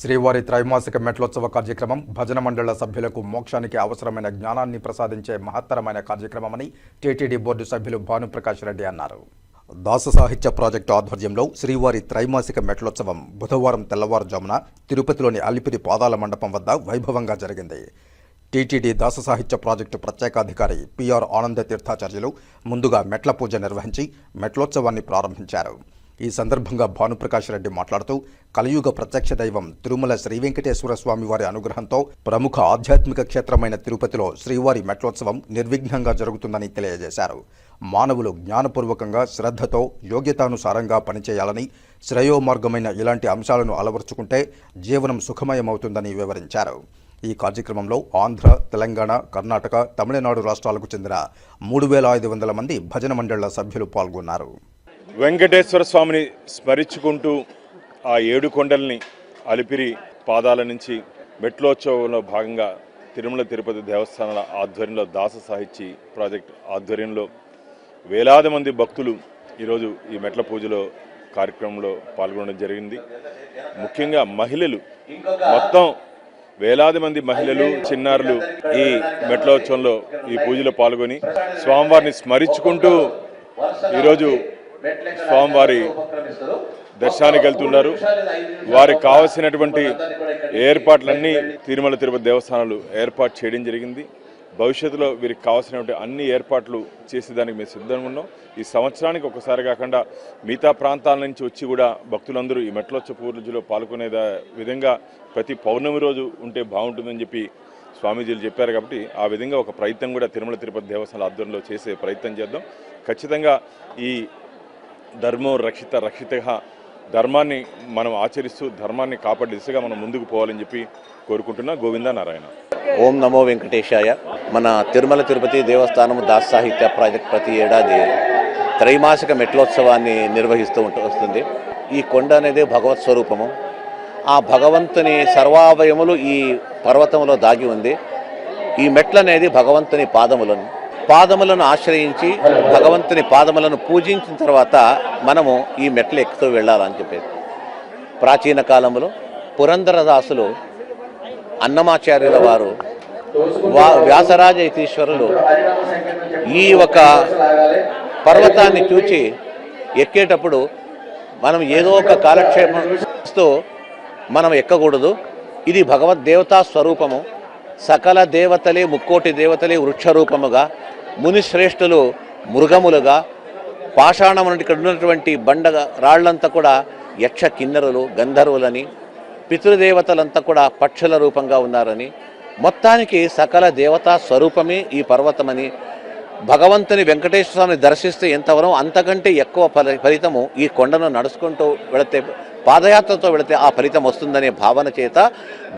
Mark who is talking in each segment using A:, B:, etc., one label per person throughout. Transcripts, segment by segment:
A: శ్రీవారి త్రైమాసిక మెట్లోత్సవ కార్యక్రమం భజన మండళ్ళ సభ్యులకు మోక్షానికి అవసరమైన జ్ఞానాన్ని ప్రసాదించే మహత్తరమైన కార్యక్రమమని టీటీడీ బోర్డు సభ్యులు భానుప్రకాష్ రెడ్డి అన్నారు. దాస సాహిత్య ప్రాజెక్టు ఆధ్వర్యంలో శ్రీవారి త్రైమాసిక మెట్లోత్సవం బుధవారం తెల్లవారుజామున తిరుపతిలోని అలిపిరి పాదాల మండపం వద్ద వైభవంగా జరిగింది. టీటీడీ దాస సాహిత్య ప్రాజెక్టు ప్రత్యేకాధికారి పిఆర్ ఆనంద తీర్థాచార్యులు ముందుగా మెట్ల పూజ నిర్వహించి మెట్లోత్సవాన్ని ప్రారంభించారు. ఈ సందర్భంగా భానుప్రకాష్ రెడ్డి మాట్లాడుతూ కలియుగ ప్రత్యక్ష దైవం తిరుమల శ్రీ వెంకటేశ్వర స్వామి వారి అనుగ్రహంతో ప్రముఖ ఆధ్యాత్మిక క్షేత్రమైన తిరుపతిలో శ్రీవారి మెట్లోత్సవం నిర్విఘ్నంగా జరుగుతుందని తెలియజేశారు. మానవులు జ్ఞానపూర్వకంగా శ్రద్ధతో యోగ్యతానుసారంగా పనిచేయాలని శ్రేయోమార్గమైన ఇలాంటి అంశాలను అలవర్చుకుంటే జీవనం సుఖమయమవుతుందని వివరించారు. ఈ కార్యక్రమంలో ఆంధ్ర తెలంగాణ కర్ణాటక తమిళనాడు రాష్ట్రాలకు చెందిన మూడు వేల ఐదు వందల మంది భజన మండళ్ళ సభ్యులు పాల్గొన్నారు.
B: వెంకటేశ్వర స్వామిని స్మరించుకుంటూ ఆ ఏడు కొండల్ని అలిపిరి పాదాల నుంచి మెట్లోత్సవంలో భాగంగా తిరుమల తిరుపతి దేవస్థానాల ఆధ్వర్యంలో దాస సాహిత్య ప్రాజెక్ట్ ఆధ్వర్యంలో వేలాది మంది భక్తులు ఈరోజు ఈ మెట్ల పూజలో కార్యక్రమంలో పాల్గొనడం జరిగింది. ముఖ్యంగా మహిళలు మొత్తం వేలాది మంది మహిళలు చిన్నారులు ఈ మెట్లోత్సవంలో ఈ పూజలో పాల్గొని స్వామివారిని స్మరించుకుంటూ ఈరోజు స్వామివారి దర్శనానికి వెళ్తున్నారు. వారికి కావలసినటువంటి ఏర్పాట్లన్నీ తిరుమల తిరుపతి దేవస్థానాలు ఏర్పాటు చేయడం జరిగింది. భవిష్యత్తులో వీరికి కావాల్సినటువంటి అన్ని ఏర్పాట్లు చేసేదానికి మేము సిద్ధంగా ఉన్నాం. ఈ సంవత్సరానికి ఒకసారి కాకుండా మిగతా ప్రాంతాల నుంచి వచ్చి కూడా భక్తులందరూ ఈ మెట్లోత్సవ పూజలో పాల్గొనే విధంగా ప్రతి పౌర్ణమి రోజు ఉంటే బాగుంటుందని చెప్పి స్వామీజీలు చెప్పారు కాబట్టి ఆ విధంగా ఒక ప్రయత్నం కూడా తిరుమల తిరుపతి దేవస్థానాల ఆధ్వర్యంలో చేసే ప్రయత్నం చేద్దాం. ఖచ్చితంగా ఈ ధర్మం రక్షిత రక్షితగా ధర్మాన్ని మనం ఆచరిస్తూ ధర్మాన్ని కాపాడే దిశగా మనం ముందుకు పోవాలని చెప్పి కోరుకుంటున్నా. గోవింద నారాయణ.
C: ఓం నమో వెంకటేశాయ. మన తిరుమల తిరుపతి దేవస్థానం దాస్ సాహిత్య ప్రాజెక్ట్ ప్రతి ఏడాది త్రైమాసిక మెట్లోత్సవాన్ని నిర్వహిస్తూ ఉంటూ వస్తుంది. ఈ కొండ అనేది భగవత్ స్వరూపము. ఆ భగవంతుని సర్వావయములు ఈ పర్వతంలో దాగి ఉంది. ఈ మెట్లనేది భగవంతుని పాదములను. పాదములను ఆశ్రయించి భగవంతుని పాదములను పూజించిన తర్వాత మనము ఈ మెట్లు ఎక్కుతూ వెళ్ళాలని చెప్పేది. ప్రాచీన కాలంలో పురంధరదాసులు అన్నమాచార్యుల వారు వా వ్యాసరాజ యతీశ్వరులు ఈ ఒక పర్వతాన్ని చూచి ఎక్కేటప్పుడు మనం ఏదో ఒక కాలక్షేపం మనం ఎక్కకూడదు. ఇది భగవద్దేవతా స్వరూపము. సకల దేవతలే ముక్కోటి దేవతలే వృక్షరూపముగా మునిశ్రేష్ఠులు మృగములుగా పాషాణం ఇక్కడ ఉన్నటువంటి బండ రాళ్ళంతా కూడా యక్ష కిన్నరులు గంధర్వులని పితృదేవతలంతా కూడా పక్షుల రూపంగా ఉన్నారని. మొత్తానికి సకల దేవతా స్వరూపమే ఈ పర్వతమని భగవంతుని వెంకటేశ్వర స్వామిని దర్శిస్తే ఎంతవరం అంతకంటే ఎక్కువ ఫలి ఫలితము ఈ కొండను నడుచుకుంటూ వెళితే పాదయాత్రతో వెళితే ఆ ఫలితం వస్తుందనే భావన చేత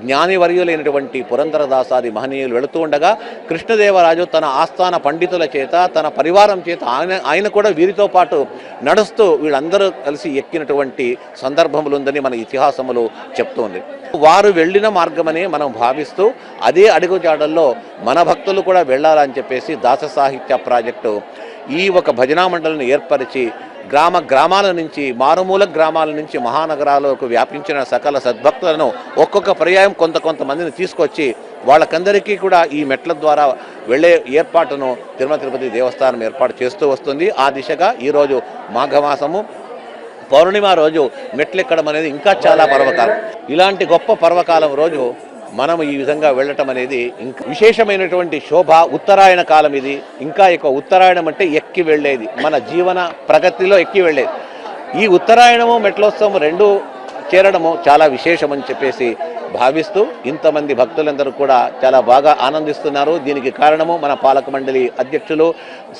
C: జ్ఞానివర్యులైనటువంటి పురంధరదాసాది మహనీయులు వెళుతూ ఉండగా కృష్ణదేవరాజు తన ఆస్థాన పండితుల చేత తన పరివారం చేత ఆయన ఆయన కూడా వీరితో పాటు నడుస్తూ వీళ్ళందరూ కలిసి ఎక్కినటువంటి సందర్భములు ఉందని మన ఇతిహాసములు చెప్తోంది. వారు వెళ్ళిన మార్గమనే మనం భావిస్తూ అదే అడుగుజాడల్లో మన భక్తులు కూడా వెళ్ళాలని చెప్పేసి దాస సాహిత్య ప్రాజెక్టు ఈ ఒక భజనా మండలిని ఏర్పరిచి గ్రామ గ్రామాల నుంచి మారుమూల గ్రామాల నుంచి మహానగరాలకు వ్యాపించిన సకల సద్భక్తులను ఒక్కొక్క పర్యాయం కొంత కొంతమందిని తీసుకొచ్చి వాళ్ళకందరికీ కూడా ఈ మెట్ల ద్వారా వెళ్ళే ఏర్పాటును తిరుమల తిరుపతి దేవస్థానం ఏర్పాటు చేస్తూ వస్తుంది. ఆ దిశగా ఈరోజు మాఘమాసము పౌర్ణిమ రోజు మెట్లెక్కడం అనేది ఇంకా చాలా పర్వకాలం. ఇలాంటి గొప్ప పర్వకాలం రోజు మనం ఈ విధంగా వెళ్ళటం అనేది ఇంకా విశేషమైనటువంటి శోభ ఉత్తరాయణ కాలం ఇది. ఇంకా ఎక్కువ ఉత్తరాయణం అంటే ఎక్కి వెళ్ళేది. మన జీవన ప్రగతిలో ఎక్కి వెళ్ళేది. ఈ ఉత్తరాయణము మెట్లోత్సవం రెండు చేరడము చాలా విశేషమని చెప్పేసి భావిస్తూ ఇంతమంది భక్తులందరూ కూడా చాలా బాగా ఆనందిస్తున్నారు. దీనికి కారణము మన పాలక మండలి అధ్యక్షులు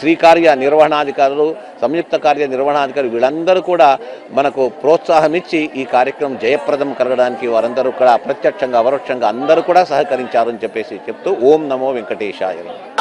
C: శ్రీకార్య నిర్వహణాధికారులు సంయుక్త కార్య నిర్వహణాధికారులు వీళ్ళందరూ కూడా మనకు ప్రోత్సాహం ఇచ్చి ఈ కార్యక్రమం జయప్రదం కలగడానికి వారందరూ కూడా ప్రత్యక్షంగా పరోక్షంగా అందరూ కూడా సహకరించారని చెప్పేసి చెప్తూ ఓం నమో వెంకటేశాయ